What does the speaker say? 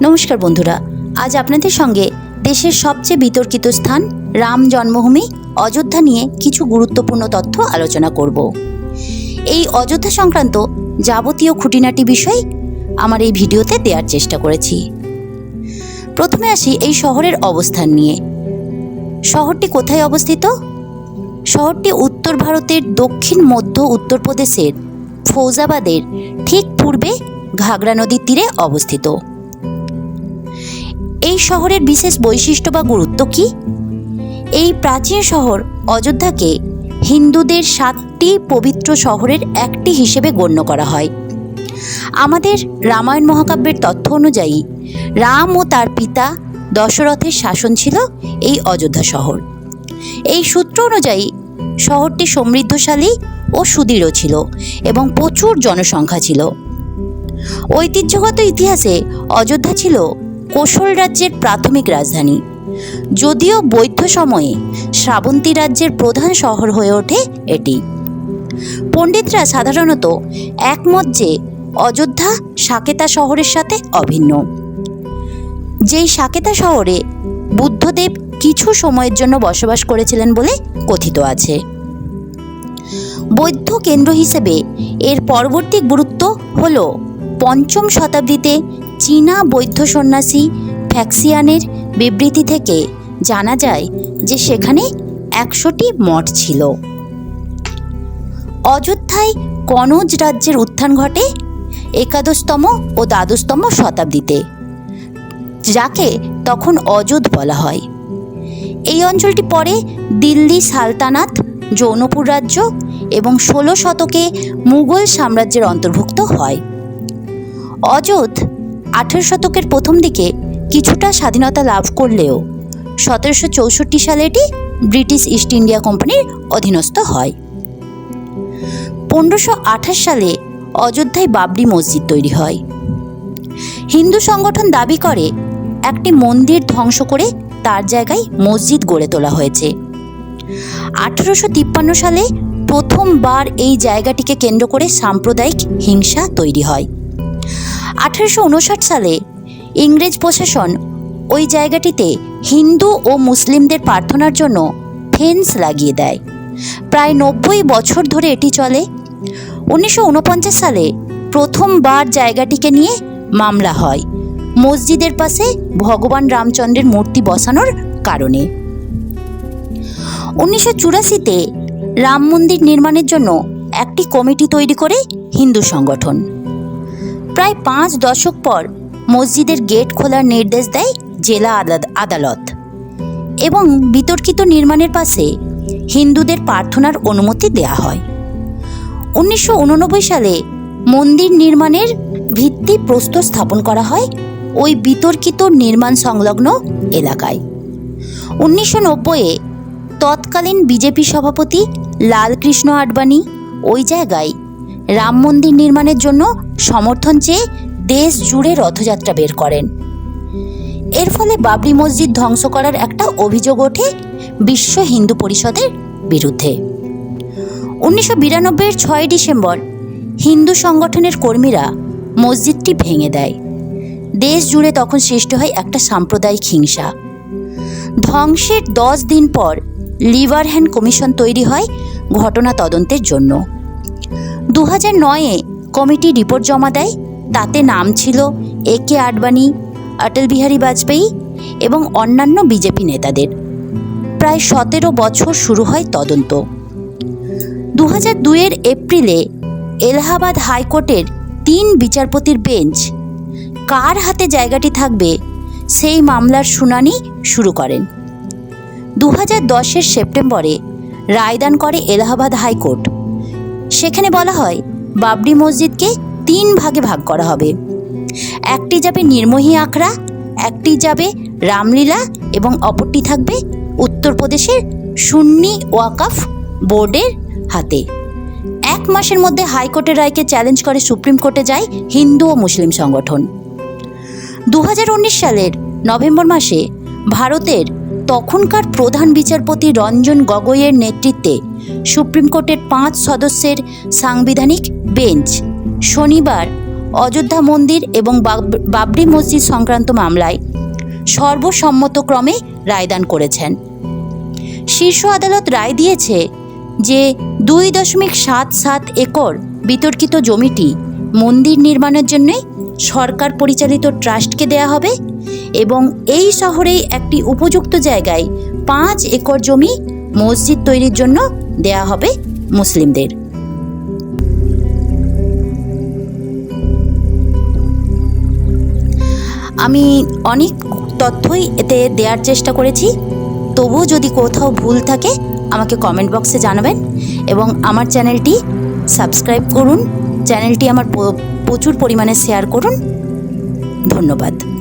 নমস্কার বন্ধুরা, আজ আপনাদের সঙ্গে দেশের সবচেয়ে বিতর্কিত স্থান, রাম জন্মভূমি, অযোধ্যা নিয়ে কিছু গুরুত্বপূর্ণ তথ্য আলোচনা করব। এই অযোধ্যা সংক্রান্ত যাবতীয় খুঁটিনাটি বিষয় আমার এই ভিডিওতে দেওয়ার চেষ্টা করেছি। প্রথমে আসি এই শহরের অবস্থান নিয়ে। শহরটি কোথায় অবস্থিত? শহরটি উত্তর ভারতের দক্ষিণ মধ্য উত্তরপ্রদেশের ফৌজাবাদের ঠিক পূর্বে ঘাগড়া নদীর তীরে অবস্থিত। এই শহরের বিশেষ বৈশিষ্ট্য বা গুরুত্ব কি? এই প্রাচীন শহর অযোধ্যাকে হিন্দুদের সাতটি পবিত্র শহরের একটি হিসেবে গণ্য করা হয়। আমাদের রামায়ণ মহাকাব্যের তথ্য অনুযায়ী, রাম ও তার পিতা দশরথের শাসন ছিল এই অযোধ্যা শহর। এই সূত্র অনুযায়ী, শহরটি সমৃদ্ধশালী ও সুদৃঢ় ছিল এবং প্রচুর জনসংখ্যা ছিল। ঐতিহ্যগত ইতিহাসে অযোধ্যা ছিল কোশল রাজ্যের প্রাথমিক রাজধানী। যদিও বৌদ্ধ সময়ে শ্রাবন্তী রাজ্যের প্রধান শহর হয়ে ওঠে এটি। পণ্ডিতরা সাধারণত একমত যে অযোধ্যা সাকেতা শহরের সাথে অভিন্ন। যেই সাকেতা শহরে বুদ্ধদেব কিছু সময়ের জন্য বসবাস করেছিলেন বলে কথিত আছে। বৌদ্ধ কেন্দ্র হিসেবে এর পরবর্তী গুরুত্ব হল পঞ্চম শতাব্দীতে চীনা বৌদ্ধ সন্ন্যাসী ফ্যাক্সিয়ানের বিবৃতি থেকে জানা যায় যে সেখানে একশোটি মঠ ছিল। অযোধ্যায় কনজ রাজ্যের উত্থান ঘটে একাদশতম ও দ্বাদশতম শতাব্দীতে, যাকে তখন অযোধ বলা হয়। এই অঞ্চলটি পরে দিল্লি সালতানাত, জৌনপুর রাজ্য এবং ষোলো শতকে মুঘল সাম্রাজ্যের অন্তর্ভুক্ত হয়। অযোধ আঠেরো শতকের প্রথম দিকে কিছুটা স্বাধীনতা লাভ করলেও সতেরোশো চৌষট্টি সালে এটি ব্রিটিশ ইস্ট ইন্ডিয়া কোম্পানির অধীনস্থ হয়। পনেরোশো আঠাশ সালে অযোধ্যায় বাবরি মসজিদ তৈরি হয়। হিন্দু সংগঠন দাবি করে, একটি মন্দির ধ্বংস করে তার জায়গায় মসজিদ গড়ে তোলা হয়েছে। আঠারোশো তিপ্পান্ন সালে প্রথমবার এই জায়গাটিকে কেন্দ্র করে সাম্প্রদায়িক হিংসা তৈরি হয়। আঠারোশো উনষাট সালে ইংরেজ প্রশাসন ওই জায়গাটিতে হিন্দু ও মুসলিমদের প্রার্থনার জন্য ফেন্স লাগিয়ে দেয়। প্রায় নব্বই বছর ধরে এটি চলে। উনিশশো উনপঞ্চাশ সালে প্রথমবার জায়গাটিকে নিয়ে মামলা হয় মসজিদের পাশে ভগবান রামচন্দ্রের মূর্তি বসানোর কারণে। উনিশশো চুরাশিতে রাম মন্দির নির্মাণের জন্য একটি কমিটি তৈরি করে হিন্দু সংগঠন। প্রায় পাঁচ দশক পর মসজিদের গেট খোলার নির্দেশ দেয় জেলা আদালত- এবং বিতর্কিত নির্মাণের পাশে হিন্দুদের প্রার্থনার অনুমতি দেয়া হয়। উনিশশো উননব্বই সালে মন্দির নির্মাণের ভিত্তি প্রস্তর স্থাপন করা হয় ওই বিতর্কিত নির্মাণ সংলগ্ন এলাকায়। উনিশশো নব্বইয়ে তৎকালীন বিজেপি সভাপতি লালকৃষ্ণ আডবাণী ওই জায়গায় রাম মন্দির নির্মাণের জন্য সমর্থন চেয়ে দেশ জুড়ে রথযাত্রা বের করেন। এর ফলে বাবরি মসজিদ ধ্বংস করার একটা অভিযোগ ওঠে বিশ্ব হিন্দু পরিষদের বিরুদ্ধে। উনিশশো বিরানব্বইয়ের ছয় ডিসেম্বর হিন্দু সংগঠনের কর্মীরা মসজিদটি ভেঙে দেয়। দেশ জুড়ে তখন সৃষ্টি হয় একটা সাম্প্রদায়িক হিংসা। ধ্বংসের দশ দিন পর লিভার হ্যান্ড কমিশন তৈরি হয় ঘটনা তদন্তের জন্য। দু হাজার নয়ে কমিটি রিপোর্ট জমা দেয়। তাতে নাম ছিল এ কে আডবাণী, অটল বিহারী বাজপেয়ী এবং অন্যান্য বিজেপি নেতাদের। প্রায় সতেরো বছর শুরু হয় তদন্ত। দু হাজার দুইয়ের এপ্রিলে এলাহাবাদ হাইকোর্টের তিন বিচারপতির বেঞ্চ কার হাতে জায়গাটি থাকবে সেই মামলার শুনানি শুরু করেন। দু হাজার দশের সেপ্টেম্বরে রায়দান করে এলাহাবাদ হাইকোর্ট। সেখানে বলা হয়, বাবরি মসজিদকে তিন ভাগে ভাগ করা হবে। একটি যাবে নির্মোহী আখড়া, একটি যাবে রামলীলা এবং অপরটি থাকবে উত্তরপ্রদেশের সুন্নি ওয়াকাফ বোর্ডের হাতে। এক মাসের মধ্যে হাইকোর্টের রায়কে চ্যালেঞ্জ করে সুপ্রিম কোর্টে যায় হিন্দু ও মুসলিম সংগঠন। দু হাজার উনিশ সালের নভেম্বর মাসে ভারতের তখনকার প্রধান বিচারপতি রঞ্জন গগৈয়ের নেতৃত্বে সুপ্রিম কোর্টের পাঁচ সদস্যের সাংবিধানিক বেঞ্চ। শনিবার অযোধ্যা মন্দির এবং বাব- বাবরি মসজিদ সংক্রান্ত মামলায় সর্বসম্মতক্রমে রায়দান করেছেন। শীর্ষ আদালত রায় দিয়েছে যে দুই দশমিক সাত সাত একর বিতর্কিত জমিটি মন্দির নির্মাণের জন্য সরকার পরিচালিত ট্রাস্টকে দেয়া হবে এবং এই শহরেই একটি উপযুক্ত জায়গায় পাঁচ একর জমি মসজিদ তৈরির জন্য দেয়া হবে মুসলিমদের। আমি অনেক তথ্যই এতে দেওয়ার চেষ্টা করেছি। তবুও যদি কোথাও ভুল থাকে, আমাকে কমেন্ট বক্সে জানাবেন এবং আমার চ্যানেলটি সাবস্ক্রাইব করুন। চ্যানেলটি আমার প্রচুর পরিমাণে শেয়ার করুন। ধন্যবাদ।